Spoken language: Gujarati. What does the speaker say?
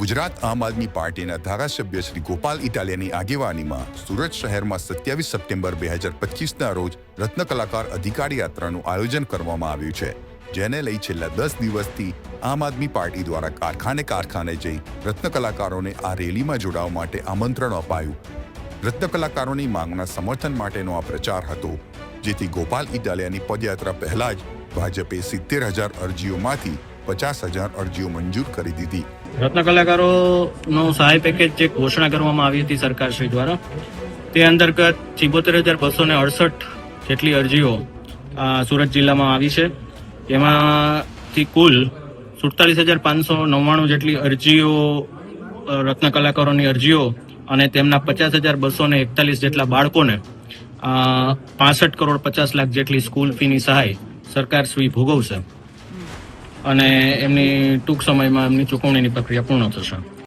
ગુજરાત આમ આદમી પાર્ટીના ધારાસભ્ય શ્રી ગોપાલ ઇટાલિયાની આગેવાનીમાં સુરત શહેરમાં સત્યાવીસ સપ્ટેમ્બર બે હજાર પચીસના રોજ રત્ન કલાકાર અધિકારી યાત્રાનું આયોજન કરવામાં આવ્યું છે, જેને લઈ છેલ્લા દસ દિવસથી આમ આદમી પાર્ટી દ્વારા કારખાને કારખાને જઈ રત્ન કલાકારોને આ રેલીમાં જોડાવા માટે આમંત્રણ અપાયું. રત્ન કલાકારોની માંગના સમર્થન માટેનો આ પ્રચાર હતો, જેથી ગોપાલ ઇટાલિયાની પદયાત્રા પહેલા જ ભાજપે સિત્તેર હજાર અરજીઓમાંથી પચાસ હજાર અરજીઓ મંજૂર કરી દીધી. રત્ન કલાકારોનો સહાય પેકેજ જે ઘોષણા કરવામાં આવી હતી સરકારશ્રી દ્વારા, તે અંતર્ગત ચિબોતેર હજાર બસો ને અડસઠ જેટલી અરજીઓ સુરત જિલ્લામાં આવી છે. એમાંથી કુલ સુડતાલીસ હજાર પાંચસો નવ્વાણું જેટલી અરજીઓ રત્ન કલાકારોની અરજીઓ અને તેમના પચાસ હજાર બસો ને એકતાલીસ જેટલા બાળકોને પાસઠ કરોડ પચાસ લાખ જેટલી સ્કૂલ ફીની સહાય સરકાર શ્રી ભોગવશે. અને એમની ટૂંક સમયમાં એમની ચૂકવણીની પ્રક્રિયા પૂર્ણ થશે.